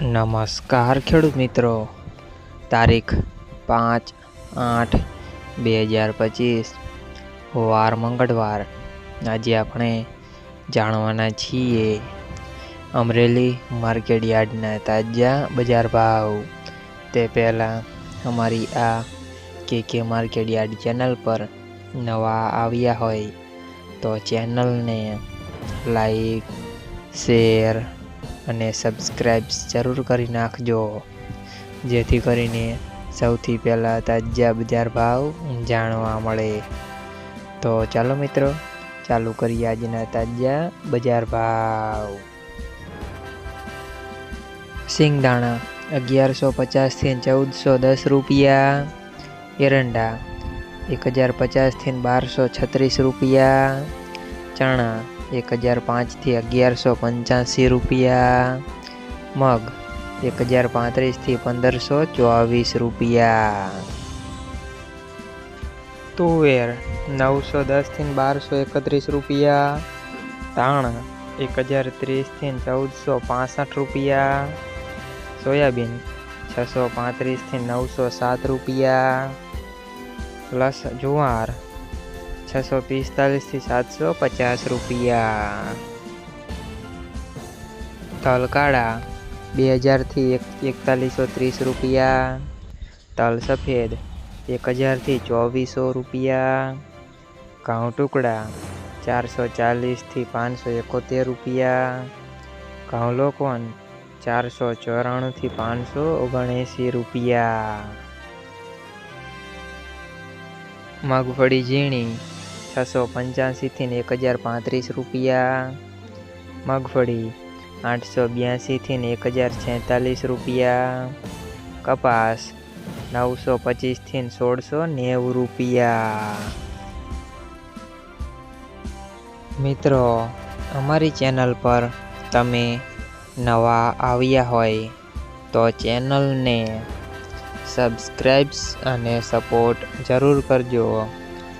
નમસ્કાર ખેડૂત મિત્રો. તારીખ પાંચ આઠ બે હજાર પચીસ. વાર મંગળવાર. આજે આપણે જાણવાના છીએ અમરેલી માર્કેટ યાર્ડના તાજા બજાર ભાવ. તે પહેલાં અમારી આ કે કે માર્કેટ યાર્ડ ચેનલ પર નવા આવ્યા હોય તો ચેનલને લાઈક, શેર અને સબસ્ક્રાઈબ જરૂર કરી નાખજો. જેથી કરીને સૌથી પહેલાં તાજા બજાર ભાવ જાણવા મળે. તો ચાલો મિત્રો, ચાલુ કરીએ આજના તાજા બજાર ભાવ. સિંગદાણા અગિયારસો પચાસથી ચૌદસો દસ રૂપિયા. એરંડા એક હજાર પચાસથી બારસો છત્રીસ રૂપિયા. ચણા, એક હજાર પાંચથી અગિયારસો પંચ્યાસી રૂપિયા. મગ, એક હજાર પાંત્રીસથી પંદરસો ચોવીસ રૂપિયા. તુવેર, નવસો દસથી બારસો એકત્રીસ રૂપિયા. તાણ, એક હજાર ત્રીસથી ચૌદસો પાસઠ રૂપિયા. સોયાબીન, છસો પાંત્રીસથી નવસો સાત રૂપિયા. પ્લસ જુવાર છસો પિસ્તાલીસથી સાતસો પચાસ રૂપિયા. તલકાળા બે હજારથી એક, એકતાલીસો ત્રીસ રૂપિયા. તલ સફેદ એક હજારથી ચોવીસો રૂપિયા. ઘઉં ટુકડા ચારસો ચાલીસથી પાંચસો એકોતેર રૂપિયા. ઘઉં લોકોન ચારસો ચોરાણુંથી પાંચસો ઓગણએંસી રૂપિયા. મગફળી ઝીણી છસો પંચ્યાસીથી એક હજાર પાંત્રીસ રૂપિયા. મગફળી આઠસો બ્યાસીથી એક હજાર છેતાલીસ રૂપિયા. કપાસ નવસો પચીસથી સોળસો નેવું રૂપિયા. મિત્રો, અમારી ચેનલ પર તમે નવા આવ્યા હોય તો ચેનલને સબસ્ક્રાઈબ્સ અને સપોર્ટ જરૂર કરજો.